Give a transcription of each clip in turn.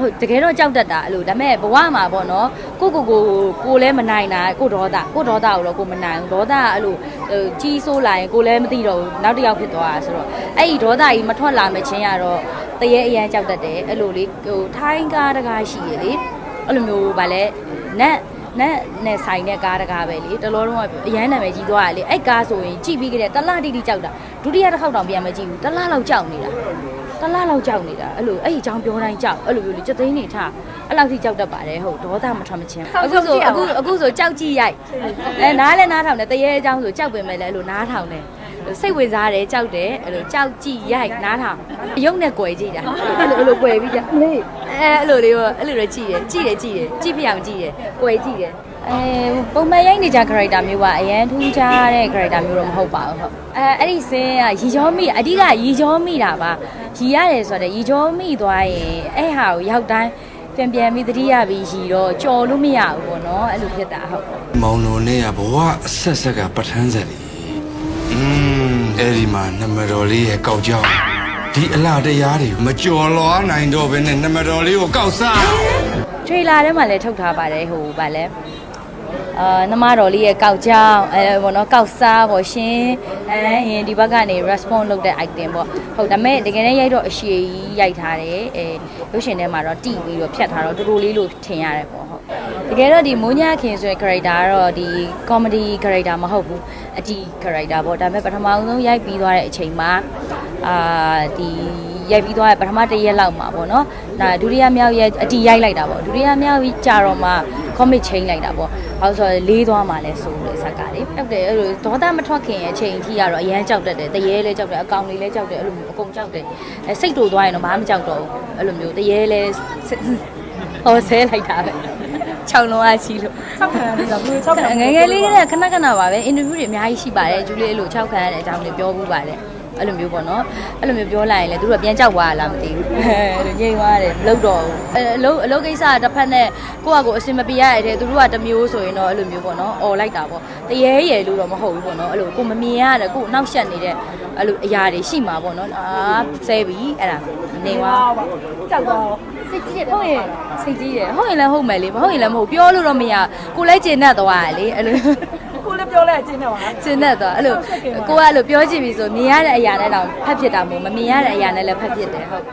ဟုတ်တကယ်တော့ကြောက်တတ်တာအဲ့လိုဒါပေမဲ့ဘဝမှာပေါ့နော်ကိုကိုကိုကိုလည်းမနိုင်တာကိုဒေါသကိုဒေါသကိုတော့ကိုမနိုင်ဘူးဒေါသကအဲ့လိုဟိုကြီးဆိုးလာရင်ကိုလည်းမသိတော့ဘူးနောက်တစ်ယောက်ဖြစ်သွားတာဆိုတော့အဲ့ဒီဒေါသကြီးမထွက်လာမချင်းကတော့တရေအရန်ကြောက်တတ်တယ်အဲ့လိုလေဟိုထိုင်းကားတကားရှိရလေအဲ့လိုမျိုးဗာလဲနတ်နတ်နဲ့ဆိုင်တဲ့ကားတကားပဲလေတလောတော့အရန်နာမည်ကြီးသွားတယ်လေအဲ့ကားဆိုရင်ကြည့်ပြီးကြတဲ့တလားတိတိကြောက်တာဒုတိယတစ်ခေါက်တောင်ပြန်မကြည့်ဘူးတလားလောက်ကြောက်နေတာ တလားလောက်ကြောက်နေတာအဲ့လိုအဲ့ဒီအကြောင်းပြောတိုင်းကြောက်အဲ့လိုမျိုးလေစက်သိန်းနေထားအဲ့လောက်ထိကြောက်တတ်ပါတယ်ဟုတ်ဒေါသမထွက်မချင်းအခုဆိုအခုအခုဆိုကြောက်ကြည့်ရိုက်အဲနားလဲနားထောင်တယ်တရေအကြောင်းဆိုကြောက်ပင်မဲ့လဲအဲ့လိုနားထောင်တယ်စိတ်ဝင်စားတယ်ကြောက်တယ်အဲ့လိုကြောက်ကြည့်ရိုက်နားထောင်ရုပ်နဲ့ကြွယ်ကြည့်တာအဲ့လိုအဲ့လိုကြွယ်ပြီးကြမေးအဲအဲ့လိုလေးပေါ့အဲ့လိုတော့ကြည့်တယ်ကြည့်တယ်ကြည့်တယ်ကြည့်ပြအောင်ကြည့်တယ်ကြွယ်ကြည့်တယ် အဲပုံမှန်ရိုက်နေကြ character မျိုးကအရန်ထူးခြားတဲ့ character မျိုးတော့မဟုတ်ပါဘူးဟုတ်အဲအဲ့ဒီစင်းကရီချောမိအဓိကရီချောမိတာပါရီရတယ်ဆိုတော့ရီချောမိသွားရင်အဲ့ဟာကိုရောက်တိုင်းပြန်ပြန်ပြီးသတိရပြီးရီတော့ကြော်လို့မရဘူးပေါ့နော်အဲ့လိုဖြစ်တာဟုတ်မောင်တော်နဲ့ကဘဝအဆက်ဆက်ကပဋ္ဌာန်းဆက်လေอืมအဲ့ဒီမှာနမတော်လေးရဲ့ကောက်ကြောက်ဒီအလားတရားတွေမကြော်လွားနိုင်တော့ဘဲနဲ့နမတော်လေးကိုကောက်စားထရေလာထဲမှာလည်းထုတ်ထားပါတယ်ဟိုဗာလဲ အာနမတော်လေးရဲ့ကောက်ကြောင်အဲဘောနော်ကောက်စားပေါ့ရှင်အဲရင်ဒီဘက်ကနေ response လုပ်တဲ့ item ပေါ့ဟုတ်ဒါပေမဲ့တကယ်တမ်းရိုက်တော့အရှိကြီးရိုက်ထားတယ်အဲရုပ်ရှင်ထဲမှာတော့တိပြီးတော့ဖြတ်ထားတော့တော်တော်လေးလို့ထင်ရတယ်ပေါ့ဟုတ်တကယ်တော့ဒီမိုးညခင်ဆိုတဲ့ character ကတော့ဒီ comedy character မဟုတ်ဘူးအတီ character ပေါ့ဒါပေမဲ့ပထမဆုံးရိုက်ပြီးသွားတဲ့အချိန်မှာအာဒီရိုက်ပြီးသွားတဲ့ပထမတစ်ရက်လောက်မှာပေါ့နော်ဒါဒုတိယမြောက်ရဲ့အတီရိုက်လိုက်တာပေါ့ဒုတိယမြောက်ကြီးကြာတော့မှ comic change လိုက်တာပေါ့ဘာလို့ဆိုတော့လေးသွားမှလဲဆိုလို့ဇက်ကလေဟုတ်တယ်အဲ့လိုဒေါသမထွက်ခင်ရဲ့အချိန်အထိကတော့အရန်ကြောက်တတ်တယ်တရေလဲကြောက်တယ်အကောင်လေးလဲကြောက်တယ်အဲ့လိုမျိုးအကုန်ကြောက်တယ်အဲစိတ်တူသွားရင်တော့ဘာမှမကြောက်တော့ဘူးအဲ့လိုမျိုးတရေလဲဟောဆဲလိုက်တာပဲ6လုံးအချီလို့၆ခံရတာဘူး၆ခံငယ်ငယ်လေးကခဏခဏပါပဲအင်တာဗျူးတွေအများကြီးရှိပါတယ်ဂျူလေးအဲ့လို6ခံရတဲ့အကြောင်းလေးပြောဘူးပါတယ် အဲ့လိုမျိုးပေါ့နော်အဲ့လိုမျိုးပြောလိုက်ရင်လေသူတို့ကပြန်ကြောက်သွားလားမသိဘူးအဲ့လိုငြိမ်သွားတယ်မလုပ်တော့ဘူးအဲအလုပ်အလုပ်ကိစ္စကတစ်ဖက်နဲ့ကိုယ့်ဟာကိုယ်အစင်မပြေရတဲ့သူတို့ကတစ်မျိုးဆိုရင်တော့အဲ့လိုမျိုးပေါ့နော်អော်လိုက်တာပေါ့တရေရယ်လို့တော့မဟုတ်ဘူးပေါ့နော်အဲ့လိုကိုယ်မမြင်ရတယ်ကိုယ်နောက်ဆက်နေတဲ့အဲ့လိုအရာတွေရှိမှာပေါ့နော်အာဆဲပြီအဲ့ဒါနေသွားကြောက်တော့စိတ်ကြီးတယ်ဟုတ်ရင်စိတ်ကြီးတယ်ဟုတ်ရင်လည်းဟုတ်မယ်လေမဟုတ်ရင်လည်းမဟုတ်ပြောလို့တော့မရကိုလည်းကျင်တတ်သွားရလေအဲ့လိုကိုလည်း ပြောလဲအချင်းနဲ့ပါကျင်တတ်သွားအဲ့လိုကိုကအဲ့လိုပြောကြည့်ပြီဆိုမြင်ရတဲ့အရာနဲ့တော့ဖတ်ဖြစ်တာမဟုတ်မမြင်ရတဲ့အရာနဲ့လည်းဖတ်ဖြစ်တယ်ဟုတ်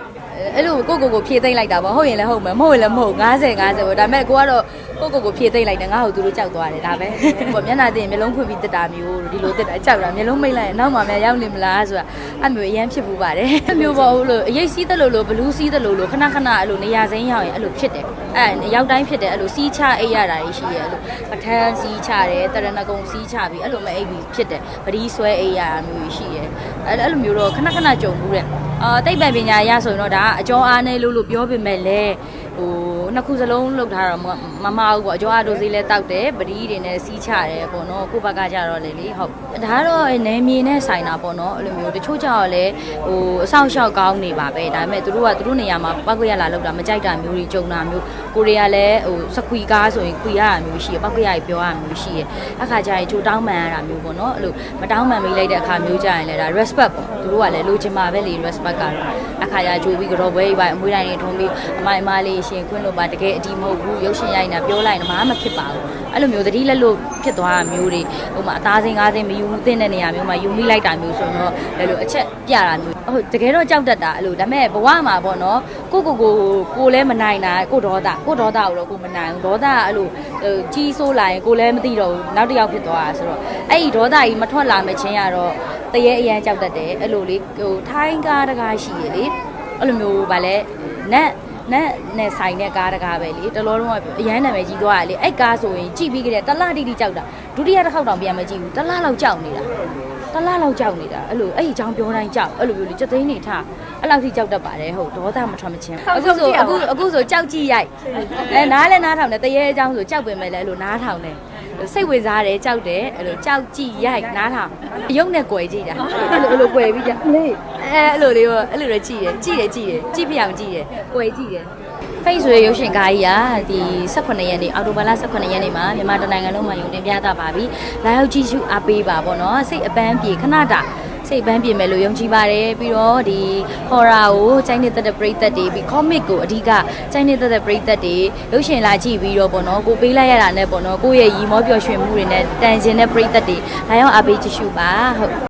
အဲ့လိုကိုကိုကိုဖြည့်သိမ့်လိုက်တာပေါ့ဟုတ်ရင်လည်းဟုတ်မယ်မဟုတ်ရင်လည်းမဟုတ်50 50ပေါ့ဒါပေမဲ့ကိုကတော့ကိုကိုကိုဖြည့်သိမ့်လိုက်တယ်ငါ့ကိုသူတို့ကြောက်သွားတယ်ဒါပဲပေါ့မျက်နှာသိရင်မျက်လုံးဖွင့်ပြီးတက်တာမျိုးဒီလိုတက်တာကြောက်တာမျက်လုံးမိတ်လိုက်ရင်နောက်မှမရောက်နေမလားဆိုတာအဲ့မျိုးအရန်ဖြစ်ဘူးပါတယ်အဲ့မျိုးပေါ့ဟုတ်လို့အရေးစီးတယ်လို့လို့ဘလူးစီးတယ်လို့လို့ခဏခဏအဲ့လိုနေရာစိမ်းရောက်ရင်အဲ့လိုဖြစ်တယ်အဲ့ရောက်တိုင်းဖြစ်တယ်အဲ့လိုစီးချအိပ်ရတာတွေရှိရဲ့အဲ့လိုပထန်းစီးချတယ်တရဏဂုံစီးချပြီးအဲ့လိုမဲ့အိပ်ပြီးဖြစ်တယ်ပရီးဆွဲအိပ်ရတာမျိုးရှိရဲ့အဲ့အဲ့လိုမျိုးတော့ခဏခဏကြုံဘူးတဲ့ အာတိတ်ပံပညာရဆိုရင်တော့ဒါအကျော်အားနေလို့လို့ပြောပေမဲ့လည်း ဟိုနှစ်ခုစလုံးလောက်ထားတော့မမမအောင်ပေါ့အကျော်အားဒိုစီလဲတောက်တယ်ပရီးတွေနဲ့စီးချတယ်ပေါ့နော်ကိုယ့်ဘက်ကကြတော့လေလေဟုတ်ဒါကတော့နေမြေနဲ့ဆိုင်တာပေါ့နော်အဲ့လိုမျိုးတချို့ကြတော့လေဟိုအဆောင်ရှောက်ကောင်းနေပါပဲဒါပေမဲ့သူတို့ကသူတို့နေရာမှာပောက်ခွရလာလောက်တာမကြိုက်တာမျိုးတွေကြုံတာမျိုးကိုရီးယားလည်းဟိုစကွီကားဆိုရင်ခွီရတာမျိုးရှိရပောက်ခွရကြီးပြောရတာမျိုးရှိရအခါကျရင်ကြိုတောင်းပန်ရတာမျိုးပေါ့နော်အဲ့လိုမတောင်းပန်မိလိုက်တဲ့အခါမျိုးကြရင်လည်းဒါ respect ပေါ့သူတို့ကလည်းလိုချင်ပါပဲလေ respect ကတော့အခါကျကြိုပြီးကြော်ပွဲကြီးပါအမွေးတိုင်းတွေထုံးပြီးအမိုင်အမလေးရှင်ခွင့်လို့ပါတကယ်အတီးမဟုတ်ဘူးရုပ်ရှင်ရိုက်နေတာပြောလိုက်ရင်ဘာမှမဖြစ်ပါဘူးအဲ့လိုမျိုးသတိလက်လို့ဖြစ်သွားတာမျိုးတွေဟိုမှာအသားစင်းကားစင်းမယူသင့်တဲ့နေရာမျိုးမှာယူမိလိုက်တာမျိုးဆိုတော့လည်းလို့အချက်ပြတာမျိုးဟုတ်တကယ်တော့ကြောက်တတ်တာအဲ့လိုဒါပေမဲ့ဘဝမှာပေါ့နော်ကိုကိုကိုကိုလည်းမနိုင်တာကိုဒေါသကိုဒေါသကိုတော့ကိုမနိုင်ဘူးဒေါသကအဲ့လိုဟိုကြီးဆိုးလာရင်ကိုလည်းမသိတော့ဘူးနောက်တစ်ယောက်ဖြစ်သွားတာဆိုတော့အဲ့ဒီဒေါသကြီးမထွက်လာမချင်းရတော့တရေအရန်ကြောက်တတ်တယ်အဲ့လိုလေဟိုထိုင်းကားတကားရှိရလေအဲ့လိုမျိုးဗာလဲနတ် နတ်နဲ့ဆိုင်တဲ့ကားတကားပဲလေတလောတော့အရန်နာမည်ကြီးသွားရလေအဲ့ကားဆိုရင်ကြည့်ပြီးကြတဲ့တလားတိတိကြောက်တာဒုတိယတစ်ခေါက်တောင်ပြန်မကြည့်ဘူးတလားလောက်ကြောက်နေတာတလားလောက်ကြောက်နေတာအဲ့လိုအဲ့ဒီအကြောင်းပြောတိုင်းကြောက်အဲ့လိုမျိုးလေစက်သိန်းနေထားအဲ့လောက်ထိကြောက်တတ်ပါတယ်ဟုတ်ဒေါသမထွက်မချင်းအခုဆိုအခုအခုဆိုကြောက်ကြည့်ရိုက်အဲနားလဲနားထောင်တယ်တရေအကြောင်းဆိုကြောက်ပင်မဲ့လဲအဲ့လိုနားထောင်တယ်စိတ်ဝင်စားတယ်ကြောက်တယ်အဲ့လိုကြောက်ကြည့်ရိုက်နားထောင်ရုပ်နဲ့ကြွယ်ကြည့်တာအဲ့လိုအဲ့လိုကြွယ်ပြီးကြလေ အဲအဲ့လိုလေးပေါ့အဲ့လိုတော့ကြည့်တယ်ကြည့်တယ်ကြည့်တယ်ကြည့်ပြအောင်ကြည့်တယ်ကြွယ်ကြည့်တယ်ဖိတ်ဆွေရုပ်ရှင်ကားကြီးကဒီ18ရက်နေ့အော်တိုဘာလ18ရက်နေ့မှာမြန်မာတိုင်းနိုင်ငံလုံးမှာယုံတင်ပြသပါပြီ။လာရောက်ကြည့်ရှုအားပေးပါပေါ့နော်။စိတ်အပန်းပြေခဏတာစိတ်ပန်းပြင်မယ်လို့ယုံကြည်ပါတယ်ပြီးတော့ဒီ horror ကိုစိုင်းနေတဲ့ပရိသတ်တွေပြီး comic ကိုအဓိကစိုင်းနေတဲ့ပရိသတ်တွေရုပ်ရှင်လာကြည့်ပြီးတော့ပေါ့နော်ကိုပေးလိုက်ရတာနဲ့ပေါ့နော်ကိုယ့်ရဲ့ရီမောပျော်ရွှင်မှုတွေနဲ့တန်ကျင်တဲ့ပရိသတ်တွေလာရောက်အားပေးကြည့်ရှုပါဟုတ်